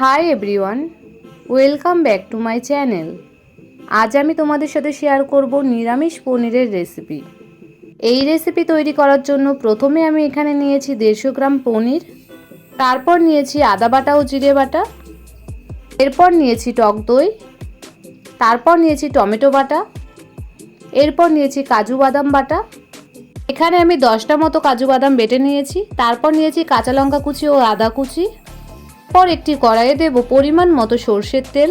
Hi everyone welcome back to my channel আজ আমি তোমাদের সাথে শেয়ার করব নিরামিষ পনিরের রেসিপি এই রেসিপি তৈরি করার জন্য প্রথমে আমি এখানে নিয়েছি দেড়শো গ্রাম পনির, তারপর নিয়েছি আদা বাটা ও জিরে বাটা, এরপর নিয়েছি টক দই, তারপর নিয়েছি টমেটো বাটা, এরপর নিয়েছি কাজু বাদাম বাটা। এখানে আমি দশটা মতো কাজু বাদাম বেটে নিয়েছি, তারপর নিয়েছি কাঁচা লঙ্কা কুচি ও আদা কুচি। পর একটি কড়াইয়ে দেব পরিমাণ মতো সর্ষের তেল।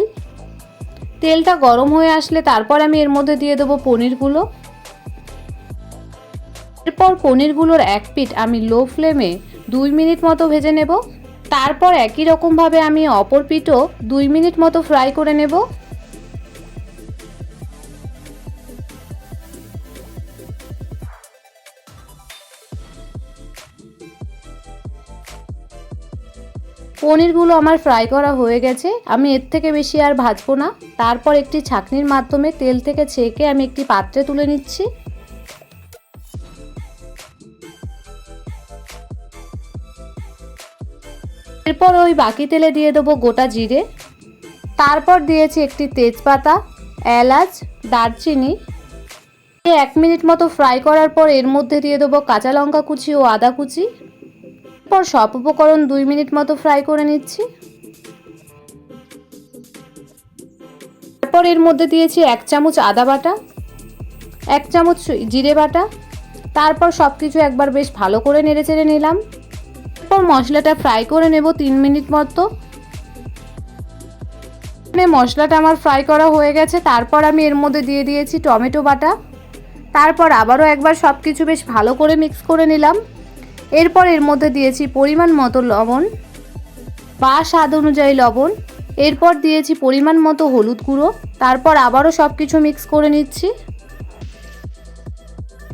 তেলটা গরম হয়ে আসলে তারপর আমি এর মধ্যে দিয়ে দেবো পনিরগুলো এরপর পনিরগুলোর এক পিঠ আমি লো ফ্লেমে দুই মিনিট মতো ভেজে নেব। তারপর একই রকমভাবে আমি অপর পিঠও দুই মিনিট মতো ফ্রাই করে নেব। পনিরগুলো আমার ফ্রাই করা হয়ে গেছে। আমি এর থেকে বেশি আর ভাজবো না। তারপর একটি ছাঁকনির মাধ্যমে তেল থেকে ছেঁকে আমি একটি পাত্রে তুলে নিচ্ছি। এরপর ওই বাকি তেলে দিয়ে দেবো গোটা জিরে। তারপর দিয়েছি একটি তেজপাতা, এলাচ, দারচিনি। এক মিনিট মতো ফ্রাই করার পর এর মধ্যে দিয়ে দেবো কাঁচা লঙ্কা কুচি ও আদা কুচি। পর সব উপকরণ দুই মিনিট মতো ফ্রাই করে নিচ্ছি। তারপর এর মধ্যে দিয়েছি এক চামচ আদা বাটা, এক চামচ জিরে বাটা, তারপর সব কিছু একবার বেশ ভালো করে নেড়ে চেড়ে নিলাম। তারপর মশলাটা ফ্রাই করে নেব তিন মিনিট মতো। এখানে মশলাটা আমার ফ্রাই করা হয়ে গেছে, তারপর আমি এর মধ্যে দিয়ে দিয়েছি টমেটো বাটা। তারপর আবারও একবার সব কিছু বেশ ভালো করে মিক্স করে নিলাম। এরপর এর মধ্যে দিয়েছি পরিমাণ মতো লবণ, বা স্বাদ অনুযায়ী লবণ। এরপর দিয়েছি পরিমাণ মতো হলুদ গুঁড়ো। তারপর আবারও সব কিছু মিক্স করে নিচ্ছি।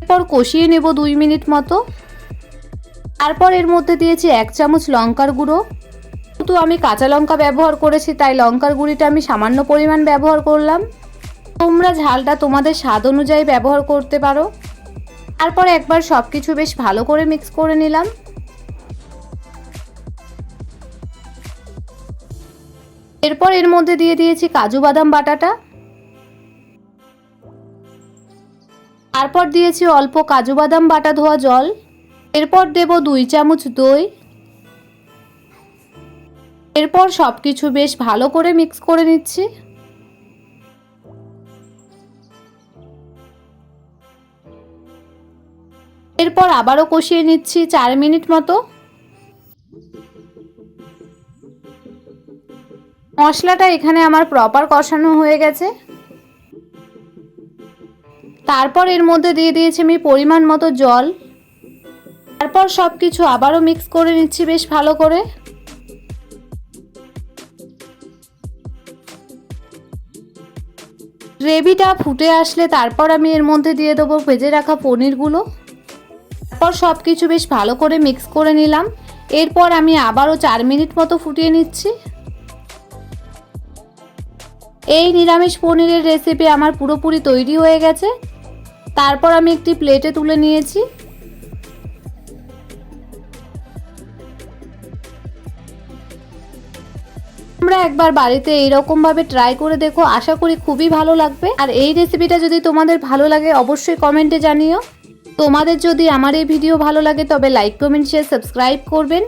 এরপর কষিয়ে নেব দুই মিনিট মতো। তারপর এর মধ্যে দিয়েছি এক চামচ লঙ্কার গুঁড়ো। কিন্তু আমি কাঁচা লঙ্কা ব্যবহার করেছি, তাই লঙ্কার গুঁড়িটা আমি সামান্য পরিমাণ ব্যবহার করলাম। তোমরা ঝালটা তোমাদের স্বাদ অনুযায়ী ব্যবহার করতে পারো। তারপর একবার সব কিছু বেশ ভালো করে মিক্স করে নিলাম। এরপর এর মধ্যে দিয়ে দিয়েছি কাজু বাদাম বাটাটা। তারপর দিয়েছি অল্প কাজু বাদাম বাটা ধোয়া জল। এরপর দেব দুই চামচ দই। এরপর সব কিছু বেশ ভালো করে মিক্স করে নিচ্ছি। এরপর আবারও কষিয়ে নিচ্ছি চার মিনিট মতো। মশলাটা এখানে আমার প্রপার কষানো হয়ে গেছে। তারপর এর মধ্যে দিয়ে দিয়েছি আমি পরিমাণ মতো জল। তারপর সব কিছু আবারও মিক্স করে নিচ্ছি বেশ ভালো করে। গ্রেভিটা ফুটে আসলে তারপর আমি এর মধ্যে দিয়ে দেবো ভেজে রাখা পনিরগুলো। তারপর সব কিছু বেশ ভালো করে মিক্স করে নিলাম। এরপর আমি আবারও চার মিনিট মতো ফুটিয়ে নিচ্ছি। এই নিরামিষ পনিরের রেসিপি আমার পুরোপুরি তৈরি হয়ে গেছে। তারপর আমি একটি প্লেটে তুলে নিয়েছি। তোমরা একবার বাড়িতে এইরকমভাবে ট্রাই করে দেখো। আশা করি খুবই ভালো লাগবে। আর এই রেসিপিটা যদি তোমাদের ভালো লাগে, অবশ্যই কমেন্টে জানিও। তোমাদের যদি আমার এই ভিডিও ভালো লাগে তবে লাইক কমেন্ট শেয়ার সাবস্ক্রাইব করবেন।